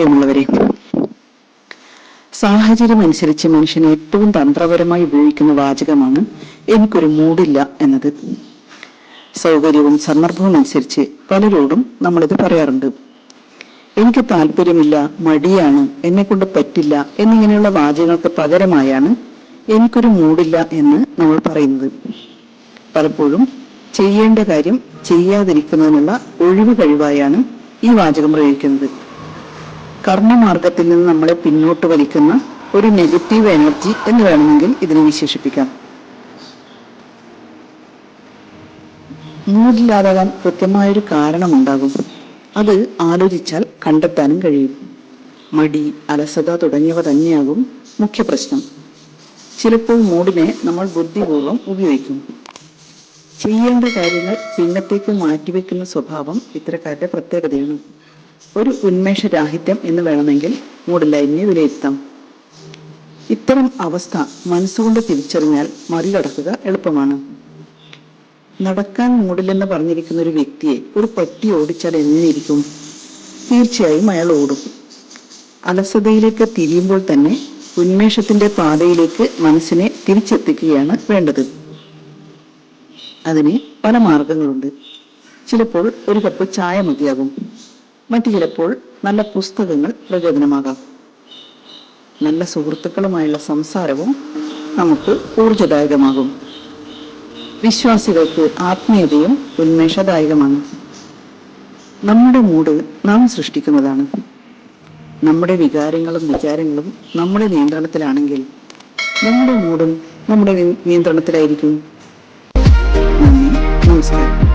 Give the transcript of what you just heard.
പ്രിയമുള്ളവരെ സാഹചര്യം അനുസരിച്ച് മനുഷ്യൻ ഏറ്റവും തന്ത്രപരമായി ഉപയോഗിക്കുന്ന വാചകമാണ് എനിക്കൊരു മൂടില്ല എന്നത്. സൗകര്യവും സന്ദർഭവും അനുസരിച്ച് പലരോടും നമ്മളിത് പറയാറുണ്ട്. എനിക്ക് താല്പര്യമില്ല മടിയാണ് എന്നെ കൊണ്ട് പറ്റില്ല എന്നിങ്ങനെയുള്ള വാചകങ്ങൾക്ക് പകരമായാണ് എനിക്കൊരു മൂടില്ല എന്ന് നമ്മൾ പറയുന്നത്. പലപ്പോഴും ചെയ്യേണ്ട കാര്യം ചെയ്യാതിരിക്കുന്നതിനുള്ള ഒഴിവ് കഴിവായാണ് ഈ വാചകം പ്രയോഗിക്കുന്നത്. കർമ്മമാർഗത്തിൽ നിന്ന് നമ്മളെ പിന്നോട്ട് വലിക്കുന്ന ഒരു നെഗറ്റീവ് എനർജി എന്ന് വേണമെങ്കിൽ ഇതിനെ വിശേഷിപ്പിക്കാം. മൂടില്ലാതാകാൻ കൃത്യമായൊരു കാരണമുണ്ടാകും. അത് ആലോചിച്ചാൽ കണ്ടെത്താനും കഴിയും. മടി അലസത തുടങ്ങിയവ തന്നെയാകും മുഖ്യ പ്രശ്നം. ചിലപ്പോൾ മൂടിനെ നമ്മൾ ബുദ്ധിപൂർവം ഉപയോഗിക്കും. ചെയ്യേണ്ട കാര്യങ്ങൾ പിന്നത്തേക്ക് മാറ്റിവെക്കുന്ന സ്വഭാവം ഇത്തരക്കാരുടെ പ്രത്യേകതയാണ്. ഒരു ഉന്മേഷരാഹിത്യം എന്ന് വേണമെങ്കിൽ മൂടില്ലായ്മയെ വിലയിരുത്താം. ഇത്തരം അവസ്ഥ മനസ്സുകൊണ്ട് തിരിച്ചറിഞ്ഞാൽ മറികടക്കുക എളുപ്പമാണ്. നടക്കാൻ മൂടില്ലെന്ന് പറഞ്ഞിരിക്കുന്ന ഒരു വ്യക്തിയെ ഒരു പട്ടി ഓടിച്ചാൽ എങ്ങനെയിരിക്കും തീർച്ചയായും അയാൾ ഓടും. അലസതയിലേക്ക് തിരിയുമ്പോൾ തന്നെ ഉന്മേഷത്തിന്റെ പാതയിലേക്ക് മനസ്സിനെ തിരിച്ചെത്തിക്കുകയാണ് വേണ്ടത്. അതിന് പല മാർഗങ്ങളുണ്ട്. ചിലപ്പോൾ ഒരു കപ്പ് ചായ മതിയാകും. മറ്റു ചിലപ്പോൾ നല്ല പുസ്തകങ്ങൾ പ്രചോദനമാകാം. നല്ല സുഹൃത്തുക്കളുമായുള്ള സംസാരവും നമുക്ക് ഊർജദായകമാകും വിശ്വാസികൾക്ക് ആത്മീയതയും ഉന്മേഷദായകമാണ്. നമ്മുടെ മൂഡ് നാം സൃഷ്ടിക്കുന്നതാണ്. നമ്മുടെ വികാരങ്ങളും വിചാരങ്ങളും നമ്മുടെ നിയന്ത്രണത്തിലാണെങ്കിൽ നമ്മുടെ മൂടും നമ്മുടെ നിയന്ത്രണത്തിലായിരിക്കും. നന്ദി നമസ്കാരം.